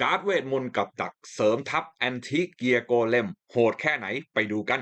การ์ดเวทมนต์กับดักเสริมทัพแอนทิเกียโกเลมโหดแค่ไหนไปดูกัน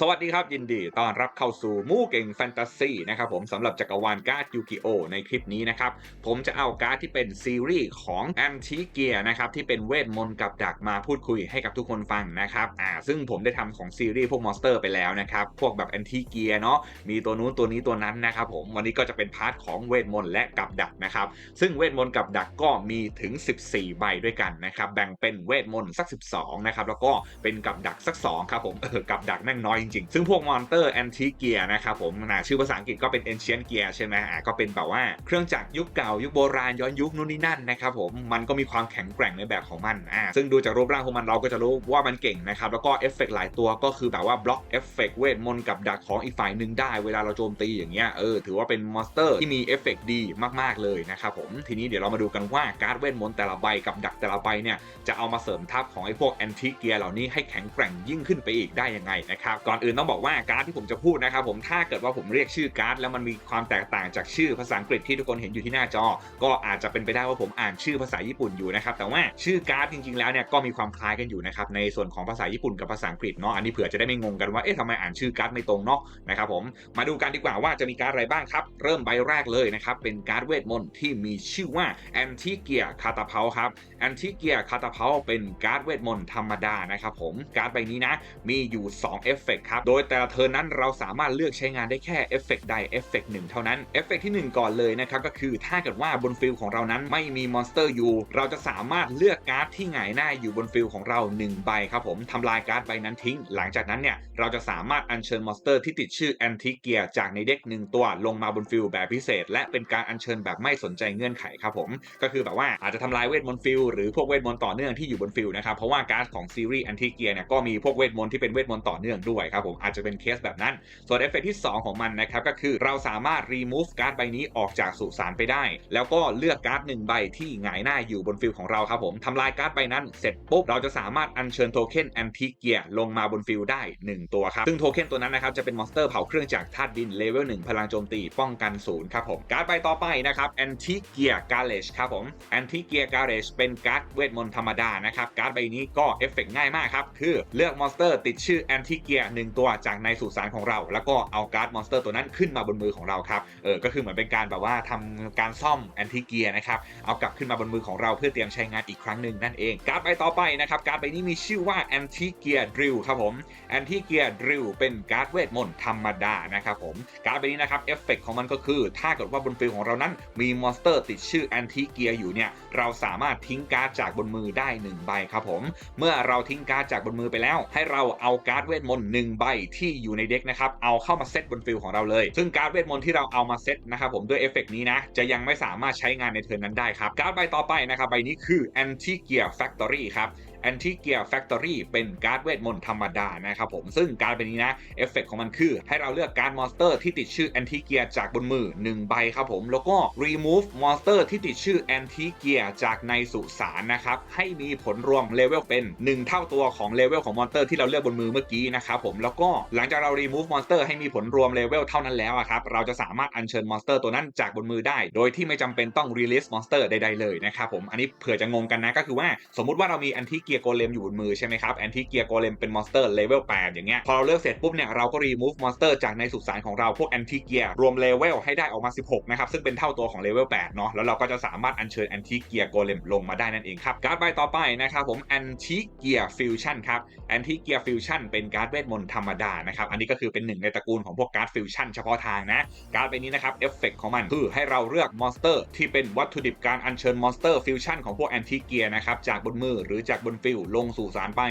สวัสดีครับยินดีต้อนรับเข้าสู่มู่เก่งแฟนตาซีนะครับผมสำหรับจักรวาลการ์ดยูกิโอในคลิปนี้นะครับ ผมจะเอาการ์ดที่เป็นซีรีส์ของแอนทิเกียนะครับ ที่เป็นเวทมนต์กับดักมาพูดคุยให้กับทุกคนฟังนะครับอ่าซึ่งผมได้ทำของซีรีส์พวกมอนสเตอร์ไปแล้วนะครับ พวกแบบแอนทิเกียเนาะมีตัวนู้นตัวนี้ตัวนั้นนะครับผมวันนี้ก็จะเป็นพาร์ทของเวทมนต์และกับดักนะครับ ซึ่งเวทมนต์กับดักก็มีถึง 14 ใบด้วยกันนะครับแบ่งเป็นเวทมนต์สัก 12นะครับแล้วก็เป็นกับดักสัก2ครับผมเออกับดักแม่งน้อยจริงๆ ซึ่งพวกมอนเตอร์แอนทิเกียนะครับผมนะชื่อภาษาอังกฤษก็เป็น ancient gear ใช่ไหมอ่าก็เป็นแบบว่าเครื่องจักรยุคเก่ายุคโบราณย้อนยุคนู่นนี่นั่นนะครับผมมันก็มีความแข็งแกร่งในแบบของมันอ่าซึ่งดูจากรูปร่างของมันเราก็จะรู้ว่ามันเก่งนะครับแล้วก็เอฟเฟกต์หลายตัวก็คือแบบว่าบล็อกเอฟเฟกต์เวทมนต์กับดักของอีกฝ่ายหนึ่งได้เวลาเราโจมตีอย่างเงี้ยเออถือว่าเป็นมอนสเตอร์ที่มีเอฟเฟกต์ดีมากๆเลยนะครับผมทีนี้เดี๋ยวเรามาดูกันว่าการ์ดเวทมนต์แต่ละใบกับดักแต่ละใบเนี่ยจะเอามาเสริมทัพของไอ้พวกแอนทิเกียเหล่านี้ให้แข็งแกร่งยิ่งขึ้นไปอีกได้ยังไงนะครับก่อนอื่นต้องบอกว่าการ์ดที่ผมจะพูดนะครับผมถ้าเกิดว่าผมเรียกชื่อการ์ดแล้วมันมีความแตกต่างจากชื่อภาษาอังกฤษที่ทุกคนเห็นอยู่ที่หน้าจอ ก็อาจจะเป็นไปได้ว่าผมอ่านชื่อภาษาญี่ปุ่นอยู่นะครับแต่ว่าชื่อการ์ดจริงๆแล้วเนี่ยก็มีความคล้ายกันอยู่นะครับในส่วนของภาษาญี่ปุ่นกับภาษาอังกฤษเนาะอันนี้เผื่อจะได้ไม่งงกันว่าเอ๊ะทำไมอ่านชื่อการ์ดไม่ตรงเนาะนะครับผมมาดูกันดีกว่าว่าจะมีการ์ดอะไรบ้างครับเริ่มใบแรกเลยนะครับเป็นการ์ดเวทมนต์ที่มีชื่อว่าแอนทิเกียคาตาเพาครับแอนทิเกียคาตาเพาเป็นการ์ดเวทมนต์ธรรมดานะครับผมการ์ดใบนี้นะมีอยู่2เอฟเฟกครับ โดยแต่ละเทิร์นนั้นเราสามารถเลือกใช้งานได้แค่เอฟเฟกใดเอฟเฟกหนึ่งเท่านั้นเอฟเฟกที่ 1 ก่อนเลยนะครับ ก็คือถ้าเกิดว่าบนฟิลของเรานั้นไม่มีมอนสเตอร์อยู่เราจะสามารถเลือกการ์ดที่หงายหน้าอยู่บนฟิลของเรา 1 ใบครับผมทำลายการ์ดใบนั้นทิ้ง หลังจากนั้นเนี่ยเราจะสามารถอัญเชิญมอนสเตอร์ที่ติดชื่อแอนทิเกียจากในเด็กหนึ่งตัวลงมาบนฟิลแบบพิเศษ และเป็นการอัญเชิญแบบไม่สนใจเงื่อนไขครับผม ก็คือแบบว่าอาจจะทำลายเวทมนต์ฟิลหรือพวกเวทมนต์ต่อเนื่องที่อยู่บนฟิลนะครับเพราะว่าการ์ดของซีรีส์แอนทิเกียเนี่ยก็มีพวกเวทมนต์ที่เป็นเวทมนต์ต่อเนื่องด้วยครับผมอาจจะเป็นเคสแบบนั้น ส่วนเอฟเฟกต์ที่ 2 ของมันนะครับก็คือเราสามารถ remove การ์ดใบนี้ออกจากสุสานไปได้ แล้วก็เลือกการ์ดหนึ่งใบที่หงายหน้าอยู่บนฟิลของเราครับผมทำลายการ์ดใบนั้นเสร็จปุ๊บเราจะสามารถอัญเชิญโทเค็นแอนทิเกียลงมาบนฟิลได้ 1 ตัวครับซึ่งโทเค็นตัวนั้นนะครับจะเป็นมอนสเตอร์เผาเครื่องจากธาตุดินเลเวล1พลังโจมตีป้องกันศูนย์ครับผมการ์ดใบต่อไปนะครับแอนทิเกียการเลชครับผมแอนทิเกียการเลชเป็นการ์ดเวทมนต์ธรรมดานะครับการ์ดใบนี้ก็เอฟเฟกง่ายมากครับคือเลือกมอนสเตอร์ติดชื่อแอนทิเกียหนึ่งตัวจากในสุสานของเรา แล้วก็เอาการ์ดมอนสเตอร์ตัวนั้นขึ้นมาบนมือของเราครับเออก็คือเหมือนเป็นการแบบว่าทำการซ่อมแอนทิเกียนะครับเอากลับขึ้นมาบนมือของเราเพื่อเตรียมใช้งานอีกครั้งหนึ่งนั่นเองการ์ดใบต่อไปนะครับการ์ดใบนี้มีชื่อว่าแอนทิเกียดริลครับผมแอนทิเกียดริลเป็นการ์ดเวทมนต์ธรรมดานะครับผมการ์ดใบนี้นะครับเอฟเฟกของมันก็คือ ถ้าเกิดว่าบนฟิลของเรานั้นมีมอนสเตอร์ติดชื่อแอนทิเกียอยู่เนี่ยเราสามารถทิ้งการ์ดจากบนมือได้หนึ่งใบครับผมเมื่อเราทิ้งการ์ดจากบนมือไปแล้ว ให้เราเอาการ์ดเวทมนต์หนึ่งใบที่อยู่ในเด็กนะครับ เอาเข้ามาเซตบนฟิลของเราเลย ซึ่งการ์ดเวทมนต์ที่เราเอามาเซตนะครับผมด้วยเอฟเฟกนี้นะจะยังไม่สามารถใช้งานในเทิร์นนั้นได้ครับการ์ดใบต่อไปนะครับใบนี้คือ Anti Gear Factory ครับ Anti Gear Factory เป็นการ์ดเวทมนต์ธรรมดานะครับผม ซึ่งการเป็นนี้นะ เอฟเฟกของมันคือ ให้เราเลือกการ์ดมอนสเตอร์ที่ติดชื่อ Anti Gear จากบนมือ 1 ใบครับผม แล้วก็ remove มอนสเตอร์ที่ติดชื่อ Anti Gear จากในสุสานนะครับ ให้มีผลรวมเลเวลเป็น 1 เท่าตัวของเลเวลของมอนสเตอร์ที่เราเลือกบนมือเมื่อกี้นะครับผม แล้วก็หลังจากเรา remove มอนสเตอร์ให้มีผลรวมเลเวลเท่านั้นแล้วอะครับ เราจะสามารถอัญเชิญมอนสเตอร์ตัวนั้นจากบนมือได้ โดยที่ไม่จำเป็นต้อง release มอนสเตอร์ใดๆเลยนะครับผม อันนี้เผื่อจะงงกันนะก็คือว่าสมมุติว่าเรามี Anti Gear Golem อยู่บนมือใช่ไหมครับแอนทิเกียร์โกเลมเป็นมอนสเตอร์เลเวล8อย่างเงี้ยพอเราเลือกเสร็จปุ๊บเนี่ยเราก็รีมูฟมอนสเตอร์จากในสุสานของเราพวกแอนทิเกียรวมเลเวลให้ได้ออกมา 16 นะครับ ซึ่งเป็นเท่าตัวของเลเวล 8 เนาะแล้วเราก็จะสามารถอัญเชิญแอนทิเกียรโกเลมลงมาได้นั่นเองครับ การ์ดใบต่อไปนะครับผมแอนทิเกียรฟิวชั่นครับแอนทิเกียรฟิวชั่นเป็นการ์ดเวทมนต์ธรรมดานะครับ อันนี้ก็คือเป็นหนึ่งในตระกูลของพวกการ์ดฟิวชั่นเฉพาะทางนะ การ์ดใบนี้นะครับเอฟเฟกของมันคือให้เราเลือกมอนสเตอร์ที่เป็นวัตถุดิบการอัญเชิญมอนสเตอร์ฟิวชั่นของพวกแอนทิเกียนะครับจากบนมือหรือจากบนฟิลลงสู่สารไป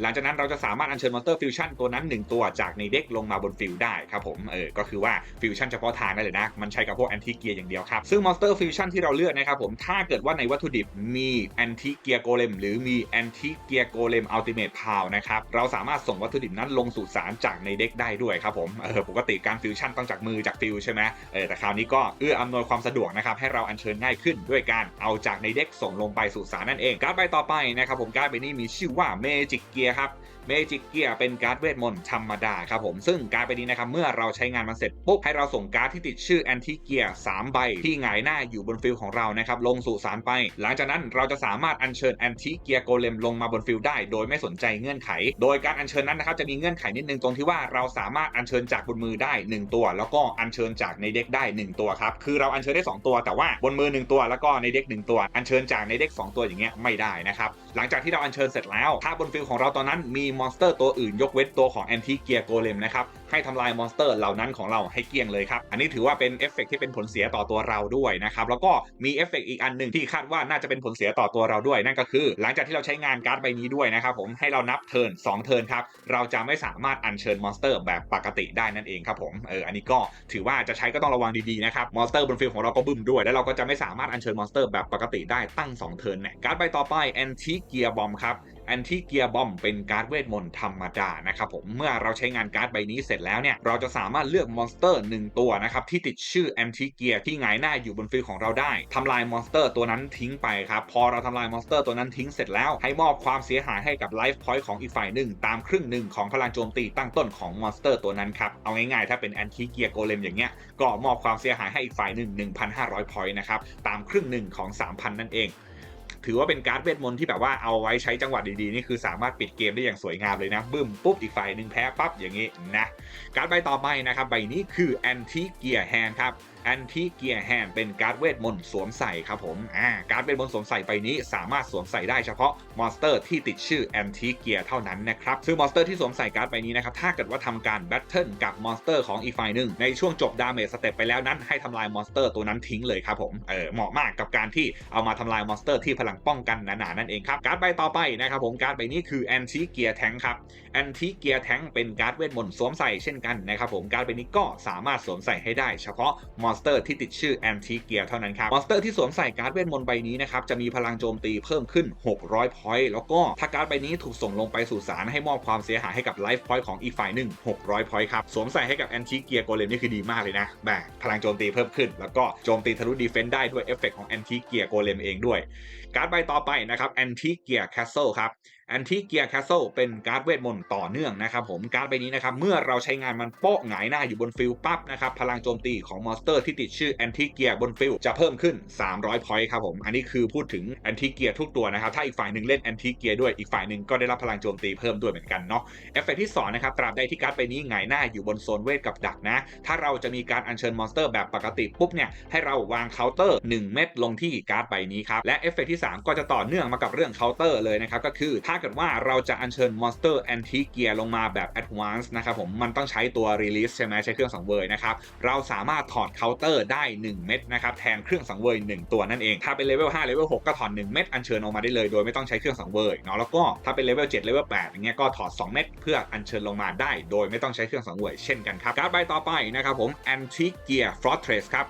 หลังจากนั้นเราจะสามารถอัญเชิญมอนสเตอร์ฟิวชั่นตัวนั้น 1 ตัวจากในเด็กลงมาบนฟิลได้ครับผมเออก็คือว่าฟิวชั่นเฉพาะทางนั่นเลยนะ มันใช้กับพวกแอนติเกียอย่างเดียวครับ ซึ่งมอนสเตอร์ฟิวชั่นที่เราเลือกนะครับผมถ้าเกิดว่าในวัตถุดิบมีแอนติเกียโกเลมหรือมีแอนติเกียโกเลมอัลติเมทพาวนะครับเราสามารถส่งวัตถุดิบนั้นลงสู่สารจากในเด็กได้ด้วยครับผมเออปกติการฟิวชั่นต้องจากมือจากฟิลใช่ไหมเออแต่คราวนี้ก็เอื้ออำนวยความสะดวกนะครับให้เราอัญเชิญง่ายขึ้นด้วยการเอาจากในเด็กส่งลงไปสู่สารนั่นเองการ์ดใบต่อไปนะครับผมการไปนี้มีชื่อว่าเมจิกเกียครับเมจิกเกียร์เป็นการ์ดเวทมนต์ธรรมดาครับผมซึ่งการ์ดใบนี้นะครับเมื่อเราใช้งานมันเสร็จปุ๊บให้เราส่งการ์ดที่ติดชื่อแอนติเกียร์3ใบที่หงายหน้าอยู่บนฟิลของเรานะครับลงสู่สารไป หลังจากนั้นเราจะสามารถอัญเชิญแอนติเกียร์โกเลมลงมาบนฟิลได้ โดยไม่สนใจเงื่อนไข โดยการอัญเชิญนั้นนะครับจะมีเงื่อนไขนิดนึงตรงที่ว่าเราสามารถอัญเชิญจากบนมือได้ 1 ตัว แล้วก็อัญเชิญจากในเด็กได้ 1 ตัวครับคือเราอัญเชิญได้ 2 ตัว แต่ว่าบนมือ 1 ตัวแล้วก็ในเด็ก 1 ตัว อัญเชิญจากในเด็ก 2 ตัวอย่างเงี้ยไม่ได้นะครับหลังจากที่เราอัญเชิญเสร็จแล้วถ้าบนฟิลของเราตอนนั้นมีมอนสเตอร์ตัวอื่นยกเว้นตัวของแอนติเกียร์โกเลมนะครับ ให้ทำลายมอนสเตอร์เหล่านั้นของเราให้เกลี้ยงเลยครับ อันนี้ถือว่าเป็นเอฟเฟกที่เป็นผลเสียต่อตัวเราด้วยนะครับ แล้วก็มีเอฟเฟกอีกอันหนึ่งที่คาดว่าน่าจะเป็นผลเสียต่อตัวเราด้วย นั่นก็คือ หลังจากที่เราใช้งานการ์ดใบนี้ด้วยนะครับผมให้เรานับเทิร์น2เทิร์นครับเราจะไม่สามารถอัญเชิญมอนสเตอร์แบบปกติได้นั่นเองครับผมเอออันนี้ก็ถือว่าจะใช้ก็ต้องระวังดีๆนะครับมอนสเตอร์บนฟิลของเราก็บึ้มด้วยแล้วเราก็จะไม่สามารถอัญเชิญมอนสเตอร์แบบปกติได้ตั้ง2เทิร์นเนี่ยการ์ดใบต่อไปแอนติเกียร์บอมครับ แอนติเกียร์บอมเป็นการ์ดเวทมนต์ธรรมดานะครับผมเมื่อเราใช้งานการ์ดใบนี้เสร็จแล้วเนี่ยเราจะสามารถเลือกมอนสเตอร์ 1 ตัวนะครับที่ติดชื่อแอนติเกียร์ที่หงายหน้าอยู่บนฟิลของเราได้ทำลายมอนสเตอร์ตัวนั้นทิ้งไปครับพอเราทำลายมอนสเตอร์ตัวนั้นทิ้งเสร็จแล้วให้มอบความเสียหายให้กับไลฟ์พอยต์ของอีกฝ่ายหนึ่งตามครึ่งหนึ่งของพลังโจมตีตั้งต้นของมอนสเตอร์ตัวนั้นครับเอาง่ายๆถ้าเป็นแอนติเกียร์โกเลมอย่างเงี้ยก็มอบความเสียหายให้อีกฝ่ายหนึ่ง1,500พอยต์นะครับตามครึ่งหนึ่งของ 3,000 นั่นเอง ถือว่าเป็นการ์ดเวทมนต์ที่แบบว่าเอาไว้ใช้จังหวะดีๆ นี่คือสามารถปิดเกมได้อย่างสวยงามเลยนะ บึ้มปุ๊บอีกฝ่ายหนึ่งแพ้ปั๊บอย่างนี้นะ การ์ดใบต่อไปนะครับใบนี้คือแอนติเกียร์แฮนครับ อนติเกียร์แฮนเป็นการ์ดเวทมนต์สวมใส่ครับผมอ่าการ์ดเวทมนต์สวมใส่ใบนี้สามารถสวมใส่ได้เฉพาะมอนสเตอร์ที่ติดชื่อแอนติเกียร์เท่านั้นนะครับซึ่งมอนสเตอร์ที่สวมใส่การ์ดใบนี้นะครับถ้าเกิดว่าทำการแบทเทิลกับมอนสเตอร์ของอีกฝ่ายหนึ่งในช่วงจบดาเมจสเต็ปไปแล้วนั้นให้ทำลายมอนสเตอร์ตัวนั้นทิ้งเลยครับผมเออเหมาะมากกับการที่เอามาทำลายมอนสเตอร์ที่พลังป้องกันหนาๆนั่นเองครับการ์ดใบต่อไปนะครับผมการ์ดใบนี้คือแอนติเกียร์แทงครับแอนติเกียร์แทงเป็นการ์ดเวทมนต์สวมใส่เช่นกันนะครับผมการ์ดใบนี้ก็สามารถสวมใส่ให้ได้เฉพาะมอนสเตอร์ที่ติดชื่อแอนติเกียร์เท่านั้นครับ มอนสเตอร์ที่สวมใส่การ์ดเวทมนต์ใบนี้นะครับ จะมีพลังโจมตีเพิ่มขึ้น 600 พอยต์ แล้วก็ถ้าการ์ดใบนี้ถูกส่งลงไปสู่สารให้มอบความเสียหายให้กับไลฟ์พอยต์ของอีกฝ่ายหนึ่ง 600 พอยต์ครับ สวมใส่ให้กับแอนติเกียร์โกเลมนี่คือดีมากเลยนะ แบบพลังโจมตีเพิ่มขึ้น แล้วก็โจมตีทะลุดีเฟนส์ได้ด้วยเอฟเฟกของแอนติเกียร์โกเลมเองด้วย การ์ดใบต่อไปนะครับแอนติเกียร์แคสเซิลครับ แอนติเกียแคสเซิลเป็นการ์ดเวทมนต์ต่อเนื่องนะครับผมการ์ดใบนี้นะครับเมื่อเราใช้งานมันโป๊ะหงายหน้าอยู่บนฟิลปั๊บนะครับพลังโจมตีของมอนสเตอร์ที่ติดชื่อแอนติเกียบนฟิลจะเพิ่มขึ้น 300พอยต์ครับผมอันนี้คือพูดถึงแอนติเกียทุกตัวนะครับถ้าอีกฝ่ายหนึ่งเล่นแอนติเกียด้วยอีกฝ่ายหนึ่งก็ได้รับพลังโจมตีเพิ่มด้วยเหมือนกันเนาะเอฟเฟกที่2นะครับตราบใดที่การ์ดใบนี้หงายหน้าอยู่บนโซนเวทกับดักนะถ้าเราจะมีการอัญเชิญมอนสเตอร์แบบปกติปุ๊บเนี่ยให้เราวางเคาน์เตอร์ 1 เม็ดลงที่การ์ดใบนี้ครับและเอฟเฟกที่ 3 ก็จะต่อเนื่องมากับเรื่องเคาน์เตอร์เลยนะครับก็คือถ้าเกิดว่าเราจะอัญเชิญมอนสเตอร์แอนติเกียลงมาแบบแอดวานซ์นะครับผมมันต้องใช้ตัวรีลิสใช่ไหมใช้เครื่องสังเวยนะครับเราสามารถถอดเคาน์เตอร์ได้ 1 เม็ดนะครับแทนเครื่องสังเวย 1 ตัวนั่นเอง ถ้าเป็นเลเวล5เลเวล6ก็ถอด1 เม็ดอัญเชิญออกมาได้เลยโดยไม่ต้องใช้เครื่องสังเวยเนาะแล้วก็ถ้าเป็นเลเวล7เลเวล8อย่างเงี้ยก็ถอด 2 เม็ดเพื่ออัญเชิญลงมาได้ โดยไม่ต้องใช้เครื่องสังเวยเช่นกันครับการ์ดใบต่อไปนะครับผมแอนติเกียร์ฟรอสเทรสครับ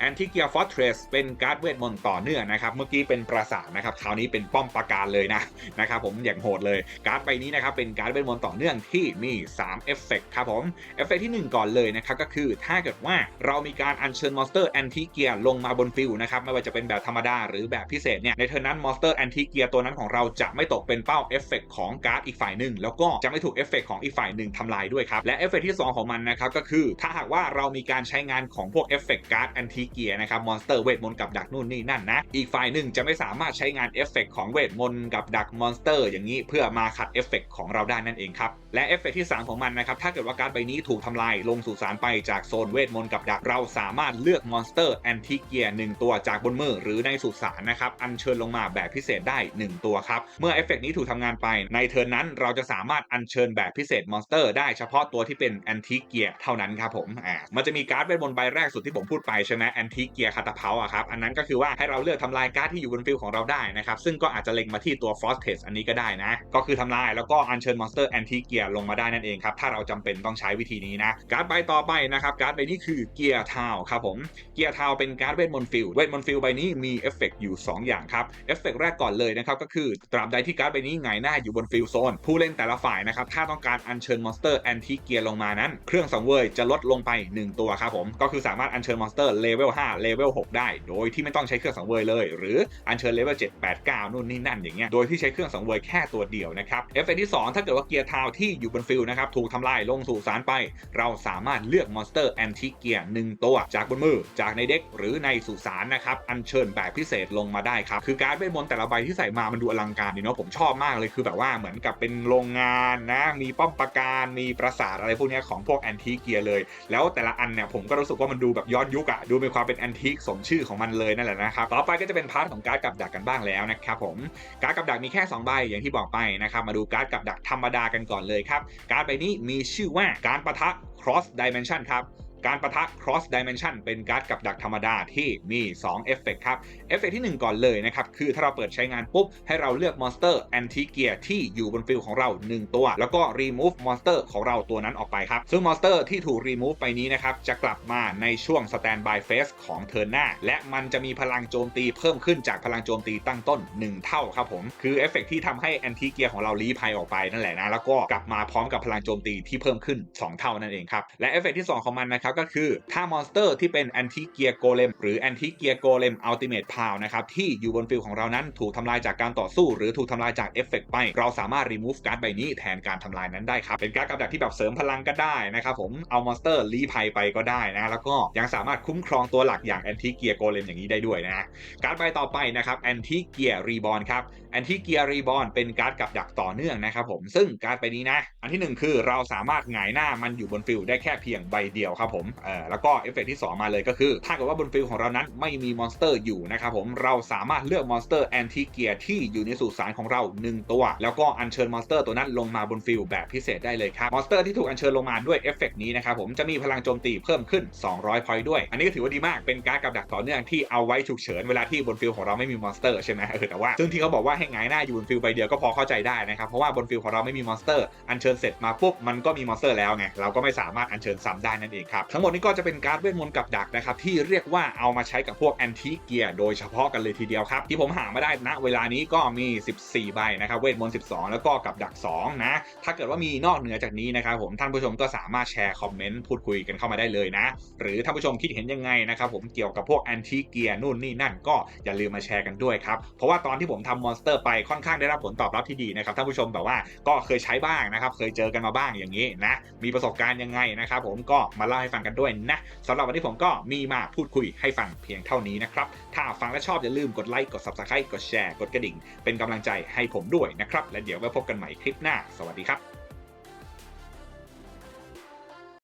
แอนติเกียฟอร์เทรสเป็นการ์ดเวทมนต์ต่อเนื่องนะครับ เมื่อกี้เป็นปราสาทนะครับคราวนี้เป็นป้อมปราการเลยนะนะครับผมอย่างโหดเลย การ์ดใบนี้นะครับเป็นการ์ดเวทมนต์ต่อเนื่องที่มี3เอฟเฟกต์ครับผมเอฟเฟกต์ที่ 1 ก่อนเลยนะครับก็คือถ้าเกิดว่าเรามีการอัญเชิญมอนสเตอร์แอนติเกียลงมาบนฟิลนะครับไม่ว่าจะเป็นแบบธรรมดาหรือแบบพิเศษเนี่ยในเทอร์นั้นมอนสเตอร์แอนติเกียตัวนั้นของเราจะไม่ตกเป็นเป้าเอฟเฟกต์ของการ์ดอีกฝ่ายหนึ่งแล้วก็จะไม่ถูกเอฟเฟกต์ของอีกฝ่ายหนึ่งทำลายด้วยครับและเอฟเฟกที่ 2 ของมันนะครับก็คือถ้าหากว่าเรามีการใช้งานของพวกเอฟเฟกต์การ์ดแอนติเกียนะครับมอนสเตอร์เวทมนต์กับดักนู่นนี่นั่นนะ อีกฝ่ายหนึ่งจะไม่สามารถใช้งานเอฟเฟกต์ของเวทมนต์กับดักมอนสเตอร์อย่างนี้เพื่อมาขัดเอฟเฟกต์ของเราได้นั่นเองครับ และเอฟเฟกต์ที่ 3 ของมันนะครับ ถ้าเกิดว่าการ์ดใบนี้ถูกทำลายลงสู่สารไปจากโซนเวทมนต์กับดักเราสามารถเลือกมอนสเตอร์แอนติเกียหนึ่งตัวจากบนมือหรือในสุสานนะครับอัญเชิญลงมาแบบพิเศษได้ 1 ตัวครับเมื่อเอฟเฟกต์นี้ถูกทำงานไปในเทิร์นนั้นเราจะสามารถอัญเชิญแบบพิเศษมอนสเตอร์ได้เฉพาะตัวที่เป็นแอนติเกียเท่านั้นครับผมอ่ามันจะมีการ์ดเวทมนต์ใบแรกสุดที่ผมพูดไปใช่ไหมแอนติเกียคาตาเพาอะครับอันนั้นก็คือว่าให้เราเลือกทำลายการ์ดที่อยู่บนฟิลของเราได้นะครับซึ่งก็อาจจะเล็งมาที่ตัวฟอสเทสอันนี้ก็ได้นะ ก็คือทำลายแล้วก็อัญเชิญมอนสเตอร์แอนติเกียลงมาได้นั่นเองครับถ้าเราจำเป็นต้องใช้วิธีนี้นะการ์ดใบต่อไปนะครับการ์ดใบนี้คือเกียร์ทาวครับผมเกียร์ทาวเป็นการ์ดเวทมนต์ฟิลเวทมนต์ฟิลใบนี้มีเอฟเฟกต์อยู่ 2 อย่างครับเอฟเฟกต์แรกก่อนเลยนะครับก็คือตราบใดที่การ์ดใบนี้หงหน้าอยู่บนฟิลโซนผู้เล่นแต่ละฝ่ายนะครับถ้าต้องการอัญเชิญมอนสเตอร์แอนติเกียลงมานั้น เครื่องสังเวยจะลดลงไป 1 ตัวครับผมก็คือสามารถอัญเชิญมอนสเตอร์เลเวลล5เลเวล6ได้ โดยที่ไม่ต้องใช้เครื่องสังเวยเลย หรืออัญเชิญเลเวล7 8 9นู่นนี่นั่นอย่างเงี้ยโดยที่ใช้เครื่องสังเวยแค่ตัวเดียวนะครับเอฟเฟกที่ 2 ถ้าเกิดว่าเกียร์ทาวที่อยู่บนฟิลนะครับถูกทำลายลงสู่สารไป เราสามารถเลือกมอนสเตอร์แอนทิเกียร์หนึ่งตัวจากบนมือจากในเด็กหรือในสุสานนะครับอัญเชิญแบบพิเศษลงมาได้ครับคือการ์ดเวทมนต์แต่ละใบที่ใส่มามันดูอลังการดีเนาะผมชอบมากเลยคือแบบว่าเหมือนกับเป็นโรงงานนะมีป้อมปราการมีปราสาทอะไรพวกนี้ของพวกแอนทิเกียร์เลย แล้วแต่ละอันเนี่ยผมก็รู้สึกว่ามันดูแบบย้อนยุคอะดูมีความเป็นแอนทิกสมชื่อของมันเลยนั่นแหละนะครับต่อไปก็จะเป็นพาร์ทของการ์ดกับดักกันบ้างแล้วนะครับผมการ์ดกับดักมีแค่2ใบอย่างที่บอกไปนะครับมาดูการ์ดกับดักธรรมดากันก่อนเลยครับการ์ดใบนี้มีชื่อว่าการปะทะ cross dimension ครับ การปะทะ cross dimension เป็นการ์ดกับดักธรรมดาที่มี2เอฟเฟกครับ เอฟเฟกที่ 1 ก่อนเลยนะครับ คือถ้าเราเปิดใช้งานปุ๊บ ให้เราเลือกมอนสเตอร์แอนติเกียที่อยู่บนฟิลของเรา 1 ตัว แล้วก็ remove มอนสเตอร์ของเราตัวนั้นออกไปครับ ซึ่งมอนสเตอร์ที่ถูก remove ไปนี้นะครับ จะกลับมาในช่วง standby phase ของเทิร์นหน้า และมันจะมีพลังโจมตีเพิ่มขึ้นจากพลังโจมตีตั้งต้น 1 เท่าครับผม คือเอฟเฟกที่ทำให้แอนติเกียของเราลีภัยออกไปนั่นแหละนะ แล้วก็กลับมาพร้อมกับพลังโจมตีที่เพิ่มขึ้น 2 เท่านั่นเองครับ และเอฟเฟกที่ 2 ของมันนะครับก็คือถ้ามอนสเตอร์ที่เป็นแอนติเกียโกเลมหรือแอนติเกียโกเลมอัลติเมทพาวนะครับที่อยู่บนฟิลของเรานั้นถูกทำลายจากการต่อสู้ หรือถูกทำลายจากเอฟเฟกไป เราสามารถ remove การ์ดใบนี้แทนการทำลายนั้นได้ครับเป็นการ์ดกับดักที่แบบเสริมพลังก็ได้นะครับผมเอามอนสเตอร์ลีภัยไปก็ได้นะแล้วก็ยังสามารถคุ้มครองตัวหลักอย่างแอนติเกียโกเลมอย่างนี้ได้ด้วยนะการ์ดใบต่อไปนะครับแอนติเกียรีบอลครับแอนติเกียรีบอลเป็นการ์ดกับดักต่อเนื่องนะครับผมซึ่งการ์ดใบนี้นะ อันที่หนึ่งคือเราสามารถหงายหน้ามันอยู่บนฟิลได้แค่เพียงใบเดียวครับผมเออแล้วก็เอฟเฟกที่ 2 มาเลยก็คือ ถ้าเกิดว่าบนฟิลของเรานั้นไม่มีมอนสเตอร์อยู่นะครับผมเราสามารถเลือกมอนสเตอร์แอนติเกียที่อยู่ในสุสานของเรา 1 ตัว แล้วก็อัญเชิญมอนสเตอร์ตัวนั้นลงมาบนฟิลแบบพิเศษได้เลยครับมอนสเตอร์ที่ถูกอัญเชิญลงมาด้วยเอฟเฟกนี้นะครับผมจะมีพลังโจมตีเพิ่มขึ้น 200พอยต์ด้วย อันนี้ก็ถือว่าดีมากเป็นการดกับดักต่อเนื่องที่เอาไว้ฉุกเฉินเวลาที่บนฟิลของเราไม่มีมอนสเตอร์ใช่ไหมเออแต่ว่าซึ่งที่เขาบอกว่าให้หงายหน้าอยู่บนฟิลใบเดียวก็พอเข้าใจได้นะครับเพราะว่าบนฟิลของเราไม่มีมอนสเตอร์อัญเชิญเสร็จมาปุ๊บมันก็มีมอนสเตอร์แล้วไงเราก็ไม่สามารถอัญเชิญซ้ำได้นั่นเองครับทั้งหมดนี้ก็จะเป็นการ์ดเวทมนต์กับดักนะครับที่เรียกว่าเอามาใช้กับพวกแอนติเกียโดยเฉพาะกันเลยทีเดียวครับ ที่ผมหามาได้ณเวลานี้ก็มี 14 ใบนะครับเวทมนต์ 12 แล้วก็กับดัก 2 นะ ถ้าเกิดว่ามีนอกเหนือจากนี้นะครับผมท่านผู้ชมก็สามารถแชร์คอมเมนต์พูดคุยกันเข้ามาได้เลยนะ หรือท่านผู้ชมคิดเห็นยังไงนะครับผมเกี่ยวกับพวกแอนติเกียนู่นนี่นั่นก็อย่าลืมมาแชร์กันด้วยครับเพราะว่าตอนที่ผมทำมอนสเตอร์ไปค่อนข้างได้รับผลตอบรับที่ดีนะครับท่านผู้ชมแบบว่าก็เคยใช้บ้างนะครับเคยเจอกันมาบ้างอย่างนี้นะมีประสบการณ์ยังไงนะครับผมก็มาเล่าให้ฟังกันด้วยนะสำหรับวันนี้ผมก็มีมาพูดคุยให้ฟังเพียงเท่านี้นะครับถ้าฟังและชอบอย่าลืมกดไลค์กด subscribe กดแชร์กดกระดิ่ง เป็นกำลังใจให้ผมด้วยนะครับและเดี๋ยวไว้พบกันใหม่คลิปหน้า สวัสดีครับ